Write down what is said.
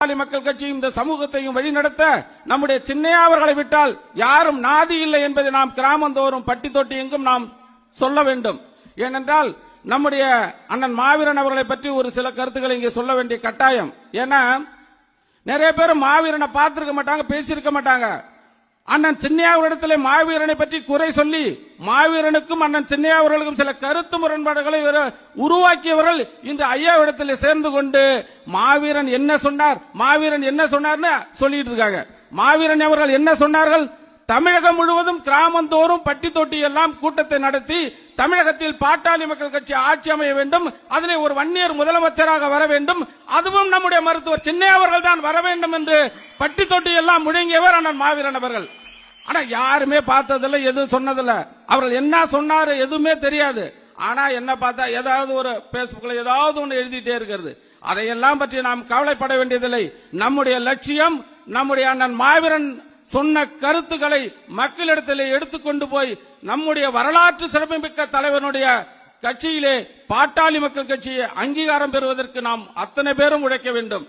பாட்டாளி மக்கள் கட்சியும் இந்த சமூகத்தையும் வழிநடத்த நம்முடைய சின்னையா அவர்களை விட்டால் யாரும் நாதி இல்லை என்பதை நாம் கிராமந்தோறும் பட்டி தொட்டி எங்கும் நாம் சொல்ல வேண்டும். ஏனென்றால் நம்முடைய அண்ணன் மாவீரன் அவர்களை பற்றி ஒரு சில கருத்துக்களை இங்கே சொல்ல வேண்டிய கட்டாயம். ஏன்னா நிறைய பேர் மாவீரனை பார்த்திருக்க மாட்டாங்க பேசியிருக்க மாட்டாங்க. அண்ணன் சின்னையாவரிடத்திலே மாவீரனை பற்றி குறை சொல்லி மாவீரனுக்கும் அண்ணன் சின்னையாவர்களுக்கும் சில கருத்து முரண்பாடுகளை உருவாக்கியவர்கள் இன்று ஐயாவிடத்திலே சேர்ந்து கொண்டு மாவீரன் என்ன சொன்னார்? மாவீரன் என்ன சொன்னார்னு சொல்லிட்டு இருக்காங்க. மாவீரன் அவர்கள் என்ன சொன்னார்கள்? தமிழகம் முழுவதும் கிராமந்தோறும் பட்டி தொட்டி எல்லாம் கூட்டத்தை நடத்தி தமிழகத்தில் பாட்டாளி மக்கள் கட்சி ஆட்சி அமைய வேண்டும். அதிலே ஒரு வன்னியர் முதலமைச்சராக வர வேண்டும். அதுவும் நம்முடைய மருத்துவர் சின்ன அவர்கள் தான் வர வேண்டும் என்று பட்டி தொட்டி எல்லாம் முழங்கியவர் அண்ணன் மாவீரன் அவர்கள். ஆனா யாருமே பார்த்ததில்ல எதுவும் சொன்னதில்ல. அவர்கள் என்ன சொன்னாரு எதுவுமே தெரியாது. ஆனா என்ன பார்த்தா ஏதாவது ஒரு பேஸ்புக்ல ஏதாவது ஒன்று எழுதிட்டே இருக்கிறது. அதையெல்லாம் பற்றி நாம் கவலைப்பட வேண்டியதில்லை. நம்முடைய லட்சியம் நம்முடைய அண்ணன் மாவீரன் சொன்ன கருத்துக்களை மக்களிடத்திலே எடுத்துக்கொண்டு போய் நம்முடைய வரலாற்று சிறப்புமிக்க தலைவனுடைய கட்சியிலே பாட்டாளி மக்கள் கட்சியை அங்கீகாரம் பெறுவதற்கு நாம் அத்தனை பேரும் உழைக்க வேண்டும்.